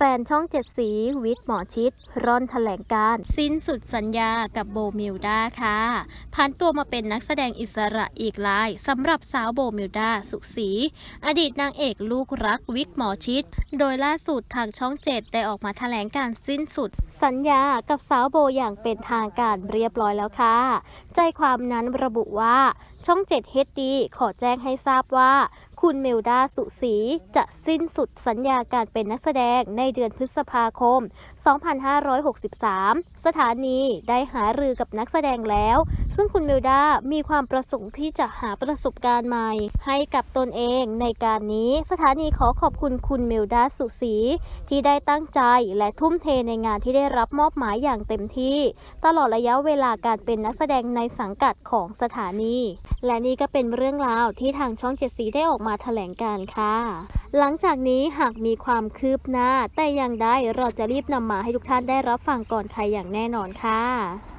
แฟนช่องเจ็ดสีวิทย์หมอชิด ร่อนแถลงการ สิ้นสุดสัญญากับโบมิลดาค่ะผ่านตัวมาเป็นนักแสดงอิสระอีกรายสำหรับสาวโบมิลดาสุขศรีอดีตนางเอกลูกรักวิกหมอชิด โดยล่าสุดทางช่องเจ็ดได้ออกมาแถลงการสิ้นสุด สัญญากับสาวโบอย่างเป็นทางการเรียบร้อยแล้วค่ะ ใจความนั้นระบุว่าช่อง 7 HD ขอแจ้งให้ทราบว่า คุณเมลดาสุศรีจะสิ้นสุดสัญญาการเป็นนักแสดงในเดือนพฤษภาคม 2563 สถานีได้หารือกับนักแสดงแล้ว ซึ่งคุณเมลดามีความประสงค์ที่จะหาประสบการณ์ใหม่ ให้กับตนเองในการนี้สถานีขอขอบคุณคุณเมลดาสุศรีที่ได้ตั้งใจและทุ่มเทในงานที่ได้รับมอบหมายอย่างเต็มที่ ตลอดระยะเวลาการเป็นนักแสดงในสังกัดของสถานีและนี่ก็เป็นเรื่องราวที่ทางช่องเจ็ดสีได้ออกมาแถลงการค่ะ หลังจากนี้หากมีความคืบหน้า แต่อย่างใดเราจะรีบนำมาให้ทุกท่านได้รับฟังก่อนใครอย่างแน่นอนค่ะ